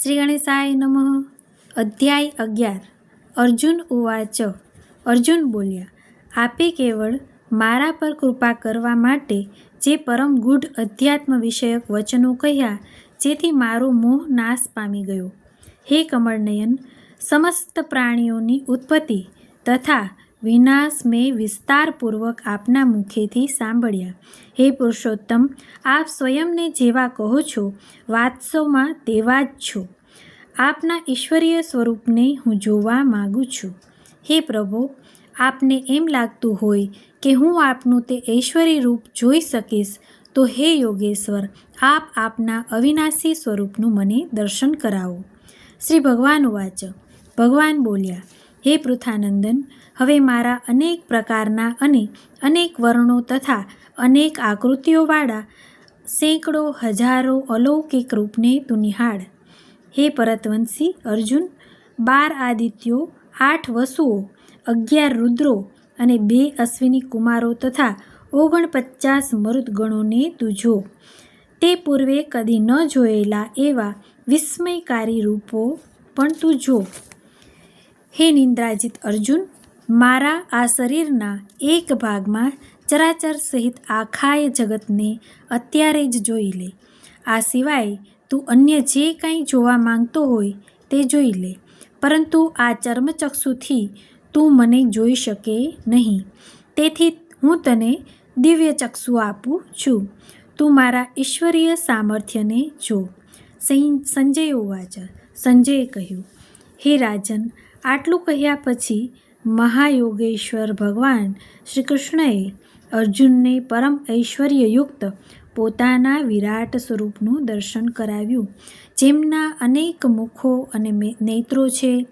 શ્રી ગણેશાય નમઃ. અધ્યાય અગિયાર. અર્જુન ઉવાચ. અર્જુન બોલ્યા, આપે કેવળ મારા પર કૃપા કરવા માટે જે પરમ ગૂઢ અધ્યાત્મ વિષયક વચનો કહ્યા, જેથી મારો મોહ નાશ પામી ગયો. હે કમળનયન, સમસ્ત પ્રાણીઓની ઉત્પત્તિ તથા વિનાશ મેં વિસ્તારપૂર્વક આપના મુખેથી સાંભળ્યા. હે પુરુષોત્તમ, આપ સ્વયંને જેવા કહો છો, વાત્સવમાં તેવા જ છો. આપના ઈશ્વરીય સ્વરૂપને હું જોવા માગું છું. હે પ્રભુ, આપને એમ લાગતું હોય કે હું આપનું તે ઐશ્વર્ય રૂપ જોઈ શકીશ, તો હે યોગેશ્વર, આપ આપના અવિનાશી સ્વરૂપનું મને દર્શન કરાવો. શ્રી ભગવાન વાચ ભગવાન બોલ્યા હે પૃથાનંદન, હવે મારા અનેક પ્રકારના અને અનેક વર્ણો તથા અનેક આકૃતિઓવાળા સેંકડો, હજારો અલૌકિક રૂપને તું નિહાળ. હે પરતવંશી અર્જુન, બાર આદિત્યો, આઠ વસુઓ, અગિયાર રુદ્રો અને બે અશ્વિની કુમારો તથા ઓગણપચાસ મરુદગણોને તું જો. તે પૂર્વે કદી ન જોયેલા એવા વિસ્મયકારી રૂપો પણ તું જો. હે નિંદ્રાજિત અર્જુન, મારા આ શરીરના એક ભાગમાં ચરાચર સહિત આખાય જગતને અત્યારે જ જોઈ લે. આ સિવાય તું અન્ય જે કંઈ જોવા માંગતો હોય તે જોઈ લે. પરંતુ આ ચર્મચક્ષુથી તું મને જોઈ શકે નહીં. તેથી હું તને દિવ્ય ચક્ષુ આપું છું. તું મારા ઈશ્વરીય સામર્થ્યને જો. સંજય ઉવાચ સંજયે કહ્યું, હે રાજન આટલું કહ્યા પછી મહાયોગેશ્વર ભગવાન શ્રી કૃષ્ણએ અર્જુનને પરમ ઐશ્વર્યયુક્ત પોતાના વિરાટ સ્વરૂપનું દર્શન કરાવ્યું. જેમના અનેક મુખો અને નેત્રો છે,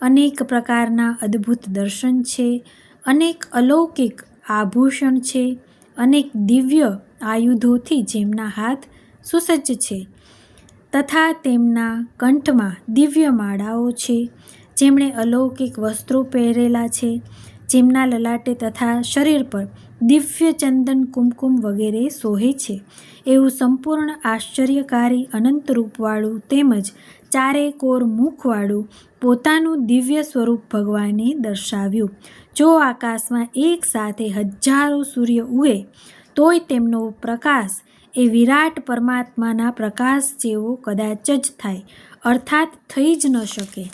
અનેક પ્રકારના અદ્ભુત દર્શન છે, અનેક અલૌકિક આભૂષણ છે, અનેક દિવ્ય આયુધોથી જેમના હાથ સુસજ્જ છે, તથા તેમના કંઠમાં દિવ્ય માળાઓ છે જેમણે અલૌકિક વસ્ત્રો પહેરેલા છે, જેમના લલાટે તથા શરીર પર દિવ્ય ચંદન, કુમકુમ વગેરે સોહે છે. એવું સંપૂર્ણ આશ્ચર્યકારી અનંત રૂપવાળું તેમજ ચારે કોર મુખવાળું પોતાનું દિવ્ય સ્વરૂપ ભગવાને દર્શાવ્યું. જો આકાશમાં એક સાથે હજારો સૂર્ય ઉગે, તોય તેમનો પ્રકાશ એ વિરાટ પરમાત્માના પ્રકાશ જેવો કદાચ જ થાય, અર્થાત થઈ જ ન શકે.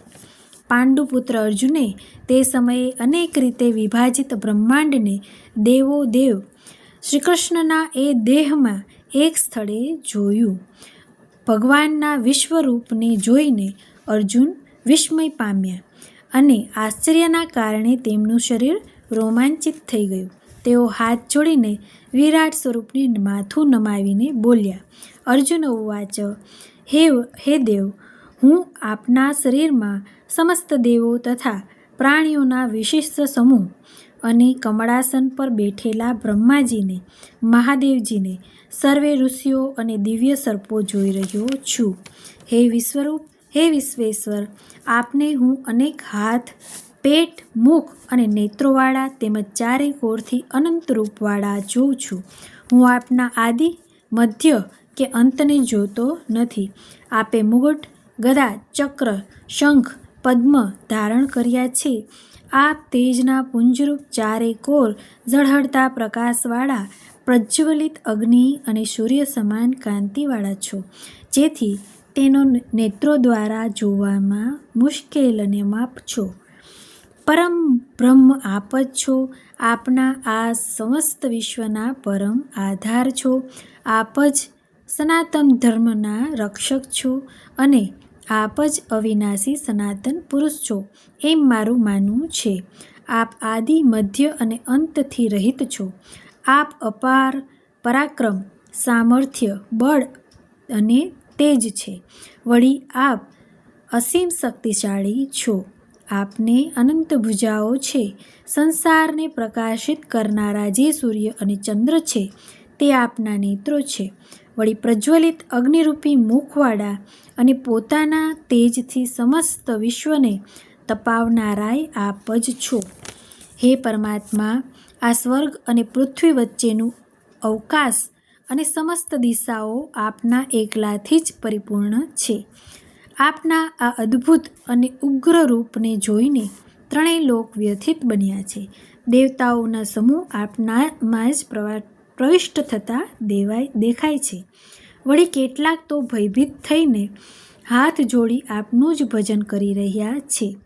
પાંડુપુત્ર અર્જુને તે સમયે અનેક રીતે વિભાજિત બ્રહ્માંડને દેવો દેવ શ્રીકૃષ્ણના એ દેહમાં એક સ્થળે જોયું. ભગવાનના વિશ્વરૂપને જોઈને અર્જુન વિસ્મય પામ્યા અને આશ્ચર્યના કારણે તેમનું શરીર રોમાંચિત થઈ ગયું. તેઓ હાથ જોડીને વિરાટ સ્વરૂપને માથું નમાવીને બોલ્યા, અર્જુન ઉવાચ હે હે દેવ હું આપના શરીરમાં સમસ્ત દેવો તથા પ્રાણીઓના વિશિષ્ટ સમૂહ અને કમળાસન પર બેઠેલા બ્રહ્માજીને, મહાદેવજીને, સર્વે ઋષિઓ અને દિવ્ય સર્પો જોઈ રહ્યો છું. હે વિશ્વરૂપ, હે વિશ્વેશ્વર, આપને હું અનેક હાથ, પેટ, મુખ અને નેત્રોવાળા તેમજ ચારે કોરથી અનંત રૂપવાળા જોઉં છું. હું આપના આદિ, મધ્ય કે અંતને જોતો નથી. આપે મુગટ ગદા, ચક્ર, શંખ, પદ્મ ધારણ કર્યા છે. આપ તેજના પુંજરૂપ ચારે કોર ઝળહળતા પ્રકાશવાળા, પ્રજ્વલિત અગ્નિ અને સૂર્ય સમાન કાંતિવાળા છો. જેથી તેનો નેત્રો દ્વારા જોવામાં મુશ્કેલ અને માપ છો. પરમ બ્રહ્મ આપ જ છો. આપના આ સમસ્ત વિશ્વના પરમ આધાર છો. આપ જ સનાતન ધર્મના રક્ષક છો અને આપ જ અવિનાશી સનાતન પુરુષ છો, એમ મારું માનવું છે. આપ આદિ, મધ્ય અને અંતથી રહિત છો. આપ અપાર, પરાક્રમ, સામર્થ્ય, બળ અને તેજ છે. વળી આપ અસીમ શક્તિશાળી છો. આપને અનંત ભુજાઓ છે. સંસારને પ્રકાશિત કરનારા જે સૂર્ય અને ચંદ્ર છે, તે આપના નેત્રો છે. વળી પ્રજ્વલિત અગ્નિરૂપી મુખવાળા અને પોતાના તેજથી સમસ્ત વિશ્વને તપાવનારાય આપ જ છો. હે પરમાત્મા, આ સ્વર્ગ અને પૃથ્વી વચ્ચેનું અવકાશ અને સમસ્ત દિશાઓ આપના એકલાથી જ પરિપૂર્ણ છે. આપના આ અદ્ભુત અને ઉગ્ર રૂપને જોઈને ત્રણેય લોક વ્યથિત બન્યા છે. દેવતાઓના સમૂહ આપનામાં જ પ્રવા પ્રવિષ્ટ થતા દેવાય દેખાય છે. વળી કેટલાક તો ભયભીત થઈને હાથ જોડી આપનું જ ભજન કરી રહ્યા છે.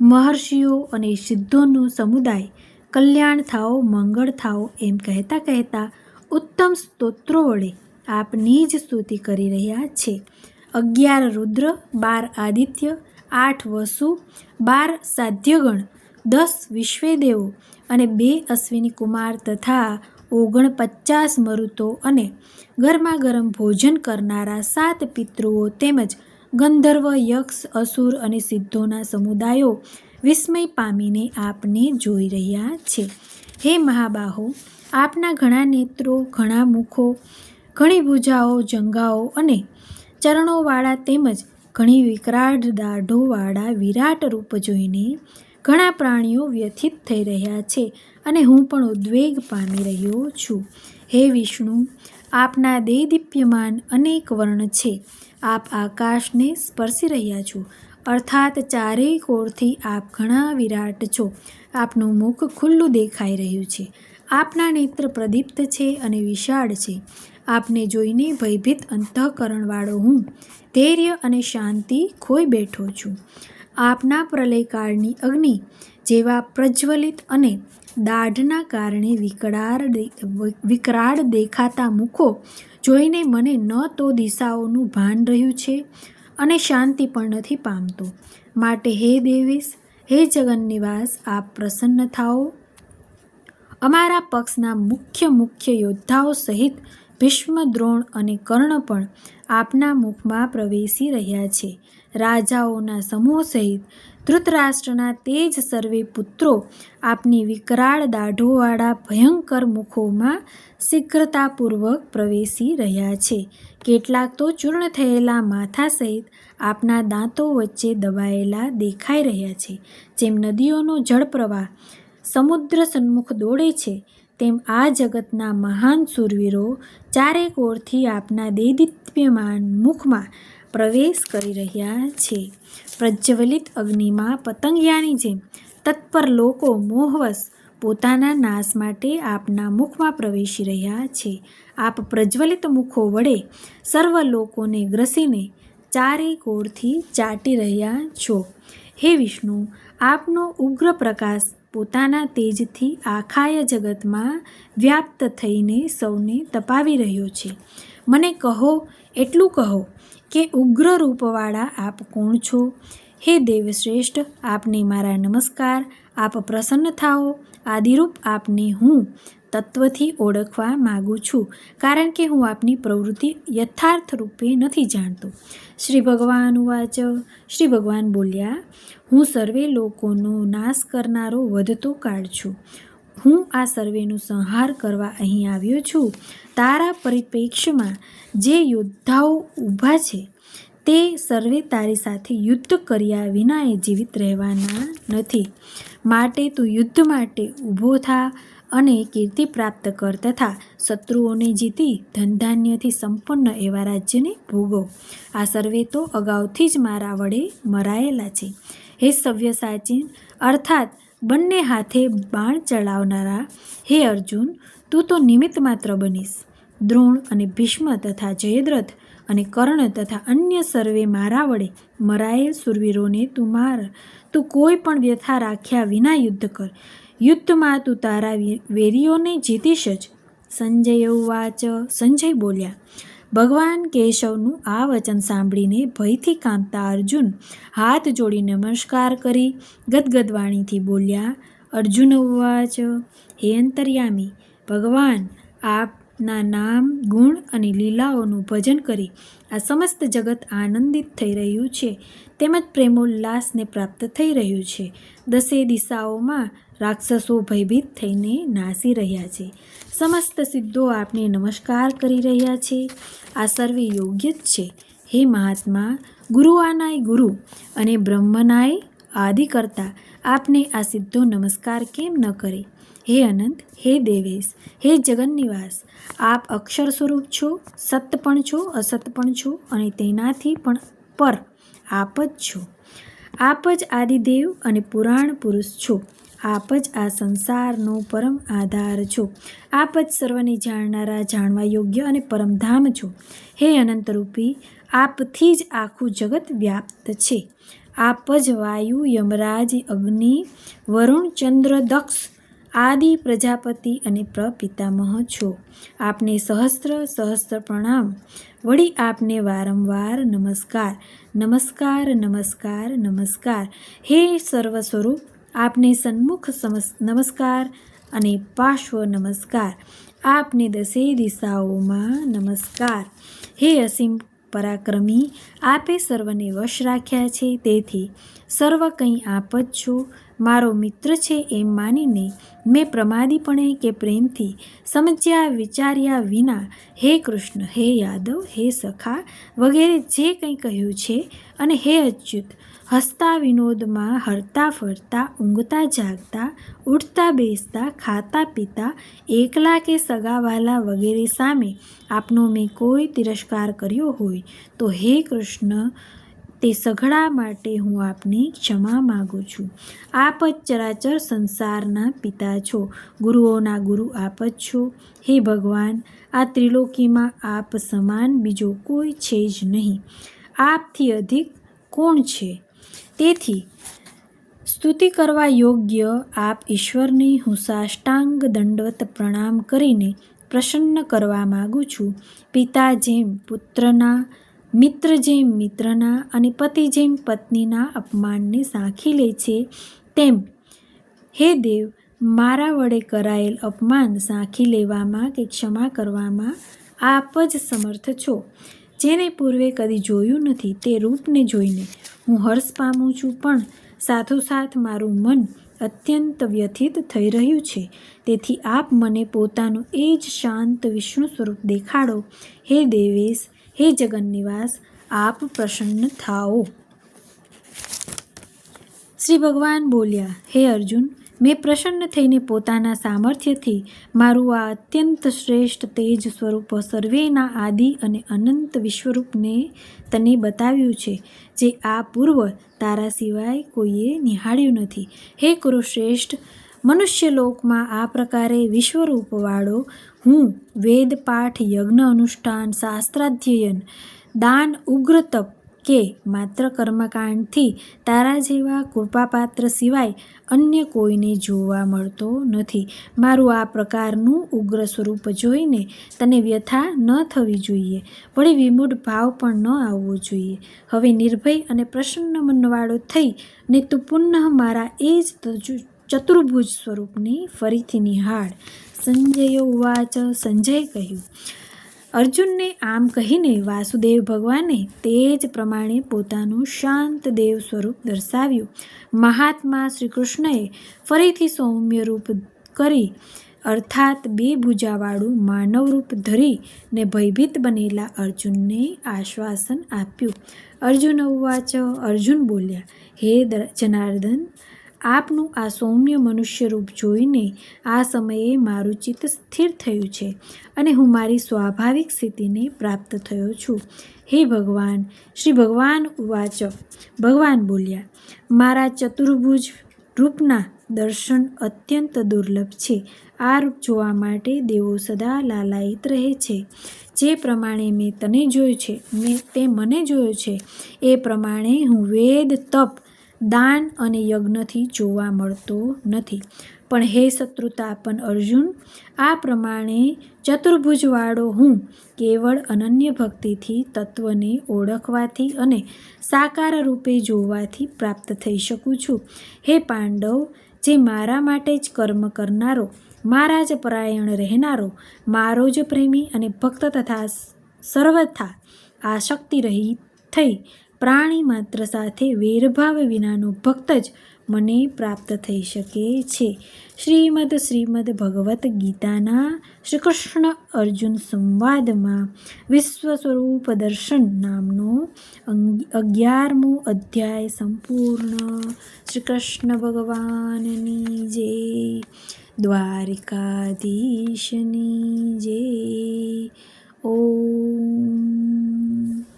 મહર્ષિઓ અને સિદ્ધોનું સમુદાય કલ્યાણ થાઓ, મંગળ થાઓ એમ કહેતા કહેતા ઉત્તમ સ્તોત્રો વડે આપની જ સ્તુતિ કરી રહ્યા છે. અગિયાર રુદ્ર, બાર આદિત્ય, આઠ વસુ, બાર સાધ્યગણ, દસ વિશ્વેદેવો અને બે અશ્વિની કુમાર તથા ઓગણપચાસ મરુતો અને ગરમા ગરમ ભોજન કરનારા સાત પિતૃઓ તેમજ ગંધર્વ, યક્ષ, અસુર અને સિદ્ધોના સમુદાયો વિસ્મય પામીને આપને જોઈ રહ્યા છે. હે મહાબાહો, આપના ઘણા નેત્રો, ઘણા મુખો, ઘણી ભુજાઓ, જંગાઓ અને ચરણોવાળા તેમજ ઘણી વિકરાળ દાઢોવાળા વિરાટ રૂપ જોઈને ઘણા પ્રાણીઓ વ્યથિત થઈ રહ્યા છે અને હું પણ ઉદ્વેગ પામી રહ્યો છું. હે વિષ્ણુ, આપના દેદીપ્યમાન અનેક વર્ણ છે. આપ આકાશને સ્પર્શી રહ્યા છો. અર્થાત ચારેય કોરથી આપ ઘણા વિરાટ છો. આપનું મુખ ખુલ્લું દેખાઈ રહ્યું છે. આપના નેત્ર પ્રદીપ્ત છે અને વિશાળ છે. આપને જોઈને ભયભીત અંતઃકરણવાળો હું. ધૈર્ય અને શાંતિ ખોઈ બેઠો છું. આપના પ્રલયકાળની અગ્નિ જેવા પ્રજ્વલિત અને દાઢના કારણે વિકરાળ વિકરાળ દેખાતા મુખો જોઈને મને ન તો દિશાઓનું ભાન રહ્યું છે અને શાંતિ પણ નથી પામતો. માટે હે દેવીશ, હે જગન્નિવાસ, આપ પ્રસન્ન થાઓ. અમારા પક્ષના મુખ્ય મુખ્ય યોદ્ધાઓ સહિત ભીષ્મ દ્રોણ અને કર્ણ પણ આપના મુખમાં પ્રવેશી રહ્યા છે. રાજાઓના સમૂહ સહિત ધૃતરાષ્ટ્રના તેજ સર્વે પુત્રો આપની વિકરાળ દાઢોવાળા ભયંકર મુખોમાં શીઘ્રતાપૂર્વક પ્રવેશી રહ્યા છે. કેટલાક તો ચૂર્ણ થયેલા માથા સહિત આપના દાંતો વચ્ચે દબાયેલા દેખાઈ રહ્યા છે. જેમ નદીઓનો જળપ્રવાહ સમુદ્ર સન્મુખ દોડે છે, તેમ આ જગતના મહાન સુરવીરો ચારેક ઓરથી આપના દેદીપ્યમાન મુખમાં પ્રવેશ કરી રહ્યા છે. પ્રજ્વલિત અગ્નિમાં પતંગિયાની જેમ તત્પર લોકો મોહવશ પોતાના નાશ માટે આપના મુખમાં પ્રવેશી રહ્યા છે. આપ પ્રજ્વલિત મુખો વડે સર્વ લોકોને ગ્રસીને ચારેય કોરથી ચાટી રહ્યા છો. હે વિષ્ણુ, આપનો ઉગ્ર પ્રકાશ પોતાના તેજથી આખાય જગતમાં વ્યાપ્ત થઈને સૌને તપાવી રહ્યો છે. મને કહો, એટલું કહો કે ઉગ્ર રૂપવાળા આપ કોણ છો? હે દેવશ્રેષ્ઠ, આપને મારા નમસ્કાર, આપ પ્રસન્ન થાઓ, આદિરૂપ આપને હું તત્વથી ઓળખવા માગું છું, કારણ કે હું આપની પ્રવૃત્તિ યથાર્થ રૂપે નથી જાણતો. શ્રી ભગવાન વાચ શ્રી ભગવાન બોલ્યા, હું સર્વે લોકોનો નાશ કરનારો વધતો કાળ છું. હું આ સર્વેનો સંહાર કરવા અહીં આવ્યો છું. તારા પરિપ્રેક્ષ્યમાં જે યોદ્ધાઓ ઊભા છે, તે સર્વે તારી સાથે યુદ્ધ કર્યા વિના એ જીવિત રહેવાના નથી. માટે તું યુદ્ધ માટે ઊભો થા અને કીર્તિ પ્રાપ્ત કર તથા શત્રુઓને જીતી ધનધાન્યથી સંપન્ન એવા રાજ્યને ભોગવ. આ સર્વે તો અગાઉથી જ મારા વડે મરાયેલા છે. હે સવ્યસાચી અર્થાત બંને હાથે બાણ ચડાવનારા, હે અર્જુન, તું તો નિમિત્ત માત્ર બનીશ. દ્રોણ અને ભીષ્મ તથા જયદ્રથ અને કર્ણ તથા અન્ય સર્વે મારા વડે મરાયેલ સુરવીરોને તું માર. તું કોઈ પણ વ્યથા રાખ્યા વિના યુદ્ધ કર. યુદ્ધમાં તું તારા વેરીઓને જીતીશ જ. સંજય વાચ, સંજય બોલ્યા. ભગવાન કેશવનું આ વચન સાંભળીને ભયથી કાંપતા અર્જુન હાથ જોડી નમસ્કાર કરી ગદગદ વાણીથી બોલ્યા, અર્જુન ઉવાચ, હે અંતર્યામી, ભગવાન આપના નામ, ગુણ અને લીલાઓનું ભજન કરી આ સમસ્ત જગત આનંદિત થઈ રહ્યું છે. તેમજ પ્રેમોલ્લાસને પ્રાપ્ત થઈ રહ્યું છે. દસે દિશાઓમાં રાક્ષસો ભયભીત થઈને નાસી રહ્યા છે. સમસ્ત સિદ્ધો આપને નમસ્કાર કરી રહ્યા છે. આ સર્વે યોગ્ય જ છે. હે મહાત્મા ગુરુઆનાય ગુરુ અને બ્રહ્મનાય આદિ કરતા આપને આ સિદ્ધો નમસ્કાર કેમ ન કરે? હે અનંત, હે દેવેશ, હે જગન્નિવાસ, આપ અક્ષર સ્વરૂપ છો, સત પણ છો, અસત પણ છો અને તેનાથી પણ પર આપ જ છો. આપ જ આદિદેવ અને પુરાણ પુરુષ છો. આપ જ આ સંસારનો પરમ આધાર છો. આપ જ સર્વને જાણનારા, જાણવા યોગ્ય અને પરમધામ છો. હે અનંતરૂપી આપથી જ આખું જગત વ્યાપ્ત છે. આપ જ વાયુ, યમરાજ, અગ્નિ, વરુણ, ચંદ્ર, દક્ષ આદિ પ્રજાપતિ અને પ્રપિતામહ છો. આપને સહસ્ત્ર સહસ્ત્ર પ્રણામ. વળી આપને વારંવાર નમસ્કાર. નમસ્કાર નમસ્કાર નમસ્કાર. હે સર્વ સ્વરૂપ આપને સન્મુખ નમસ્કાર અને પાર્શ્વ નમસ્કાર. આપને દસે દિશાઓમાં નમસ્કાર. હે અસીમ પરાક્રમી આપે સર્વને વશ રાખ્યા છે. તેથી સર્વ કંઈ આપ જ છો. મારો મિત્ર છે એમ માનીને મેં પ્રમાદીપણે કે પ્રેમથી સમજ્યા વિચાર્યા વિના, હે કૃષ્ણ, હે યાદવ, હે સખા, વગેરે જે કંઈ કહ્યું છે અને હે અચ્યુત હસતા વિનોદમાં હરતા ફરતા, ઊંઘતા જાગતા, ઉઠતા બેસતા, ખાતા પીતા, એકલા કે સગાવાલા વગેરે સામે આપનો મેં કોઈ તિરસ્કાર કર્યો હોય તો હે કૃષ્ણ, તે સઘળા માટે હું આપની ક્ષમા માગું છું. આપ જ ચરાચર સંસારના પિતા છો. ગુરુઓના ગુરુ આપ જ છો. હે ભગવાન, આ ત્રિલોકીમાં આપ સમાન બીજો કોઈ છે જ નહીં. આપથી અધિક કોણ છે? તેથી, સ્તુતિ કરવા યોગ્ય આપ ઈશ્વરની હું સાષ્ટાંગ દંડવત પ્રણામ કરીને પ્રસન્ન કરવા માગું છું. પિતા જેમ પુત્રના, મિત્ર જેમ મિત્રના અને પતિ જેમ પત્નીના અપમાનને સાંખી લે છે, તેમ, હે દેવ, મારા વડે કરાયેલ અપમાન સાંખી લેવામાં કે ક્ષમા કરવામાં આપ જ સમર્થ છો. જેને પૂર્વે કદી જોયું નથી તે રૂપને જોઈને હું હર્ષ પામું છું પણ સાથોસાથ મારું મન અત્યંત વ્યથિત થઈ રહ્યું છે. તેથી આપ મને પોતાનું એ જ શાંત વિષ્ણુ સ્વરૂપ દેખાડો. હે દેવેશ, હે જગન્નિવાસ, આપ પ્રસન્ન થાઓ. શ્રી ભગવાન બોલ્યા, હે અર્જુન મેં પ્રસન્ન થઈને પોતાના સામર્થ્યથી મારું આ અત્યંત શ્રેષ્ઠ તેજ સ્વરૂપ સર્વેના આદિ અને અનંત વિશ્વરૂપને તને બતાવ્યું છે, જે આ પૂર્વ તારા સિવાય કોઈએ નિહાળ્યું નથી. હે કુરુશ્રેષ્ઠ, મનુષ્યલોકમાં આ પ્રકારે વિશ્વરૂપવાળો હું વેદ પાઠ યજ્ઞ અનુષ્ઠાન શાસ્ત્રાધ્યયન, દાન ઉગ્ર તપ કે માત્ર કર્મકાંડથી તારા જેવા કૃપાપાત્ર સિવાય અન્ય કોઈને જોવા મળતો નથી. મારું આ પ્રકારનું ઉગ્ર સ્વરૂપ જોઈને તને વ્યથા ન થવી જોઈએ. વળી વિમૂઢ ભાવ પણ ન આવવો જોઈએ. હવે નિર્ભય અને પ્રસન્ન મનવાળો થઈ ને તું પુનઃ મારા એ જ ચતુર્ભુજ સ્વરૂપની ફરીથી નિહાળ. સંજય ઉવાચ સંજય કહ્યું. અર્જુનને આમ કહીને વાસુદેવ ભગવાને તે જ પ્રમાણે પોતાનું શાંત દેવ સ્વરૂપ દર્શાવ્યું. મહાત્મા શ્રી કૃષ્ણએ ફરીથી સૌમ્ય રૂપ કરી, અર્થાત બે રૂપ ધરી ને ભયભીત બનેલા અર્જુનને આશ્વાસન આપ્યું. અર્જુન ઉવાચ અર્જુન બોલ્યા, હે જનાર્દન આપનું આ સૌમ્ય મનુષ્ય રૂપ જોઈને આ સમયે મારું ચિત્ત સ્થિર થયું છે અને હું મારી સ્વાભાવિક સ્થિતિને પ્રાપ્ત થયો છું. હે ભગવાન, શ્રી ભગવાન ઉવાચ ભગવાન બોલ્યા, મારા ચતુર્ભુજ રૂપના દર્શન અત્યંત દુર્લભ છે. આ રૂપ જોવા માટે દેવો સદા લાલાયિત રહે છે. જે પ્રમાણે મેં તને જોયું છે, મેં તે મને જોયો છે. એ પ્રમાણે હું વેદ, તપ દાન અને યજ્ઞથી જોવા મળતો નથી. પણ હે શત્રુતાપન અર્જુન, આ પ્રમાણે ચતુર્ભુજવાળો હું કેવળ અનન્ય ભક્તિથી તત્વને ઓળખવાથી અને સાકાર રૂપે જોવાથી પ્રાપ્ત થઈ શકું છું. હે પાંડવ, જે મારા માટે જ કર્મ કરનારો, મારા જ પરાયણ રહેનારો, મારો જ પ્રેમી અને ભક્ત તથા સર્વથા આશક્તિ રહી થઈ પ્રાણી માત્ર સાથે વેરભાવ વિનાનો ભક્ત જ મને પ્રાપ્ત થઈ શકે છે. શ્રીમદ શ્રીમદ ભગવદ્ ગીતાના શ્રી કૃષ્ણ અર્જુન સંવાદમાં વિશ્વ સ્વરૂપ દર્શન નામનો અગિયારમો અધ્યાય સંપૂર્ણ. શ્રી કૃષ્ણ ભગવાનની જય, દ્વારિકાધીશની જય. ઓમ.